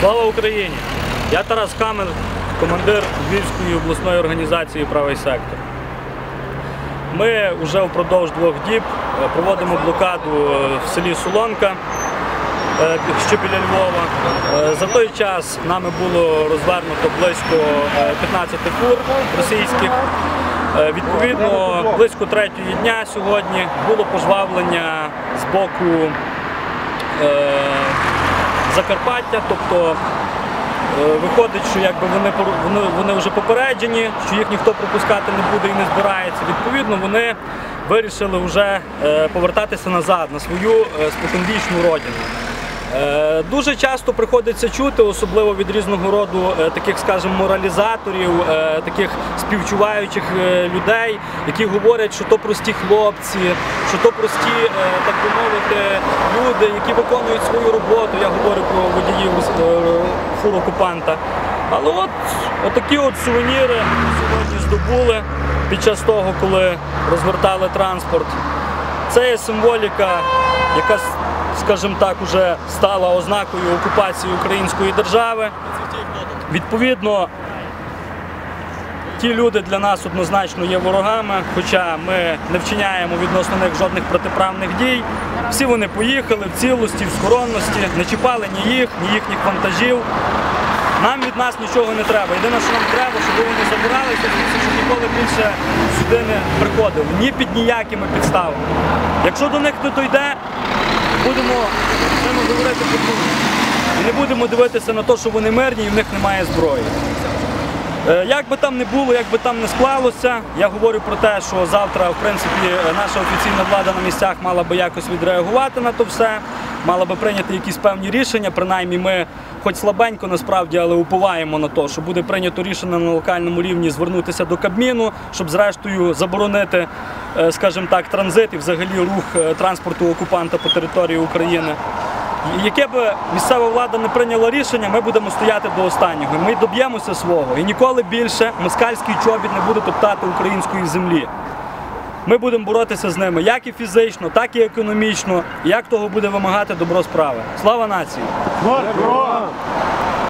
Слава Україні! Я Тарас Камер, командир Львівської обласної організації Правий сектор. Ми вже впродовж двох діб е, проводимо блокаду е, в селі Солонка, е, що біля Львова. За той час нами було розвернуто близько е, 15 фур російських. Відповідно, близько третьої дня сьогодні було пожвавлення з боку Закарпаття, тобто е, виходить, що якби вони, вони, вони вже попереджені, що їх ніхто пропускати не буде і не збирається. Відповідно, вони вирішили вже е, повертатися назад на свою е, споконвічну родину. Е, Дуже часто приходиться чути, особливо від різного роду е, таких, скажімо, моралізаторів, е, таких співчуваючих людей, які говорять, що то прості хлопці, що то прості, так би мовити, люди, які виконують свою роботу. Я говорю про водіїв фур-окупанта. Але от отакі от сувеніри сьогодні здобули під час того, коли розвертали транспорт. Це є символіка, яка, скажімо так, уже стала ознакою окупації української держави. Відповідно, ті люди для нас однозначно є ворогами, хоча ми не вчиняємо відносно них жодних протиправних дій. Всі вони поїхали в цілості, в скоронності, не чіпали ні їх, ні їхніх вантажів. Нам від нас нічого не треба. Єдине, що нам треба, щоб вони забиралися, щоб ніколи більше сюди не приходили. Ні під ніякими підставами. Якщо до них не дойде, будемо говорити по-друге. І не будемо дивитися на те, що вони мирні і в них немає зброї. Е, Як би там не було, як би там не склалося, я говорю про те, що завтра, в принципі, е, наша офіційна влада на місцях мала би якось відреагувати на то все, мала би прийняти якісь певні рішення. Принаймні, ми, хоч слабенько насправді, але уповаємо на те, що буде прийнято рішення на локальному рівні звернутися до Кабміну, щоб зрештою заборонити, скажімо так, транзит і взагалі рух е, транспорту окупанта по території України. Яке б місцева влада не прийняла рішення, ми будемо стояти до останнього. Ми доб'ємося свого. І ніколи більше москальський чобіт не буде топтати української землі. Ми будемо боротися з ними як і фізично, так і економічно, як того буде вимагати добро справи. Слава нації!